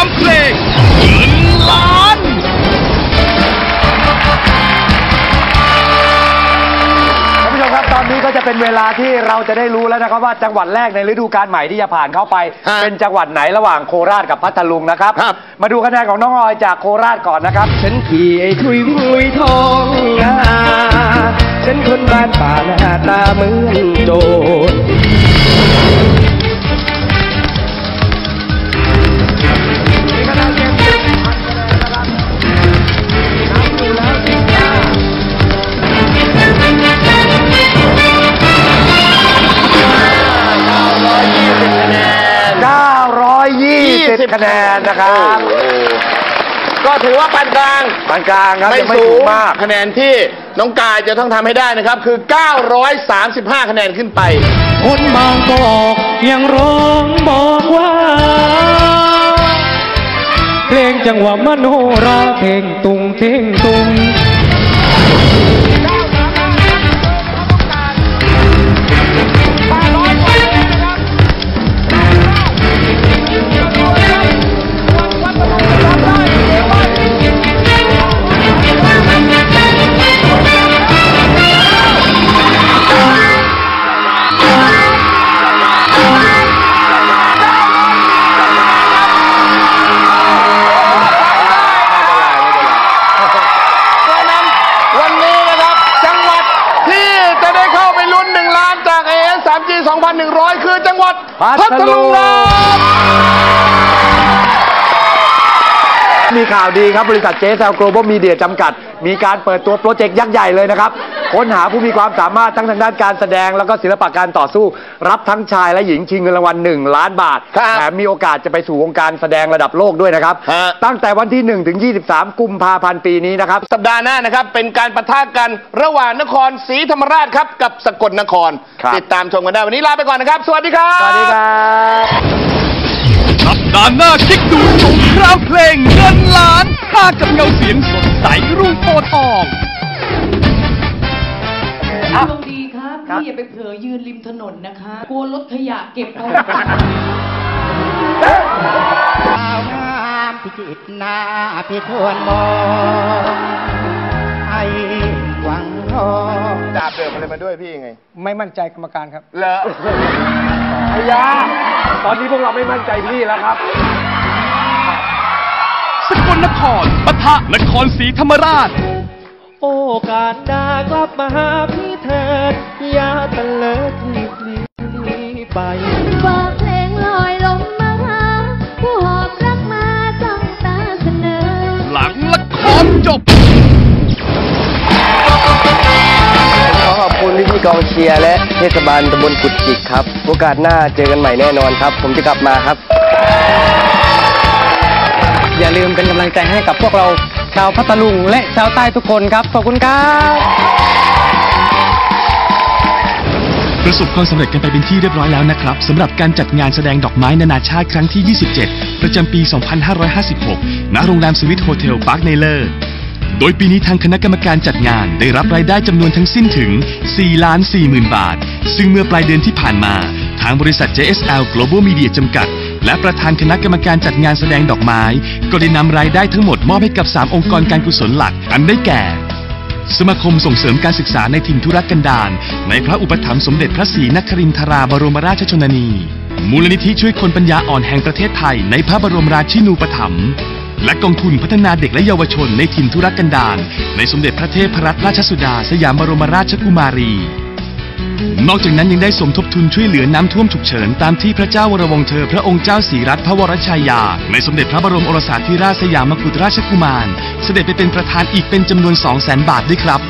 ามเพลงเงินล้านท่านผู้ชมครับตอนนี้ก็จะเป็นเวลาที่เราจะได้รู้แล้วนะครับว่าจังหวัดแรกในฤดูกาลใหม่ที่จะผ่านเข้าไป ฮะเป็นจังหวัดไหนระหว่างโคราชกับพัทลุงนะครับ ครับ มาดูคะแนนของน้องออยจากโคราชก่อนนะครับ ฉันขี่ไอ้ทุยวิ่งลุยทองนาฉันคนบ้านป่าหน้าตาเหมือนโจร คะแนนนะครับก็ถือว่าปานกลางปานกลางครับไม่ยังไม่สูสูงงมาก คะแนนที่น้องกายจะต้องทำให้ได้นะครับ คือ 935 คะแนนขึ้นไป คนบางกอกยังร้องบอกว่า เพลงจังหวะมโนราเพลงตุงเพลงตุง 3G 2,100 คือจังหวัดพัทลุงครับมีข่าวดีครับบริษัทเจส l โกลบอลมีเดียจำกัด มีการเปิดตัวโปรเจกต์ยักษ์ใหญ่เลยนะครับ ค้นหาผู้มีความสามารถทั้งทางด้านการแสดงแล้วก็ศิลปะการต่อสู้ รับทั้งชายและหญิงชิงเงินรางวัล1ล้านบาทครับแถมมีโอกาสจะไปสู่วงการแสดงระดับโลกด้วยนะครับฮะตั้งแต่วันที่1ถึง23 กุมภาพันธ์ปีนี้นะครับ สัปดาห์หน้านะครับ เป็นการปะทะกันระหว่างนครศรีธรรมราชครับกับสกลนครครับติดตามชมกันได้วันนี้ลาไปก่อนนะครับ สวัสดีครับ สวัสดีครับสัปดาห์หน้าคิดดูสงครามเพลงเงินล้านค่ากับเงาเสียงสดใสรุ่งโพธิ์ทอง ครับ พี่อย่าไปเผลอยืนริมถนนนะคะ กลัวรถขยะเก็บไปสาวงามพิจิตรหน้าพี่ควรมองไอ้หวังทองดาบเดิมอะไรมาด้วยพี่ยังไง ไม่มั่นใจกรรมการครับ เลอะพยาตอนนี้พวกเราไม่มั่นใจพี่แล้วครับ สกลนครปะทะนครศรีธรรมราช โอกาสดากลับมาหาพี่เถิดอย่าตะเลิดหลีกลีไปฝากเพลงลอยลงมาหาผู้หอบรักมาจ้องตาเสนอ หลังละครจบ ขอขอบคุณพี่พี่ๆกองเชียร์และเทศบาลตำบลกุดจิกครับ โอกาสหน้าเจอกันใหม่แน่นอนครับ ผมจะกลับมาครับ อย่าลืมเป็นกำลังใจให้กับพวกเราชาวพัทลุง และชาวใต้ทุกคนครับ ขอบคุณครับประสบความสำเร็จกันไปเป็นที่เรียบร้อยแล้วนะครับสำหรับการจัดงานแสดงดอกไม้นานาชาติครั้งที่ 27 ประจำปี 2556 ณ โรงแรมสวิตโฮเทลพาร์คในเลอร์ โดยปีนี้ทางคณะกรรมการจัดงานได้รับรายได้จำนวนทั้งสิ้นถึง 4 ล้าน 4 หมื่นบาท ซึ่งเมื่อปลายเดือนที่ผ่านมา ทางบริษัท JSL Global Media จำกัด และประธานคณะกรรมการจัดงานแสดงดอกไม้ ก็ได้นำรายได้ทั้งหมดมอบให้กับ 3 องค์กรการกุศลหลัก อันได้แก่ สมาคมส่งเสริมการศึกษาในถิ่นทุรกันดารในพระอุปถัมภ์สมเด็จพระศรีนครินทราบรมราชชนนี มูลนิธิช่วยคนปัญญาอ่อนแห่งประเทศไทย ในพระบรมราชินูปถัมภ์และกองทุนพัฒนาเด็กและเยาวชนในถิ่นทุรกันดารในสมเด็จพระเทพรัตนราชสุดาสยามบรมราชกุมารี นอกจากนั้นยังได้สมทบทุนช่วยเหลือน้ำท่วมฉุกเฉินตามที่พระเจ้าวรวงเธอ พระองค์เจ้าศรีรัตนพระวรชายา ในสมเด็จพระบรมโอรสาธิราชสยามกุฎราชกุมาร เสด็จไปเป็นประธานอีกเป็นจำนวน 2 0 0 0 0 0 บาทด้วยครับ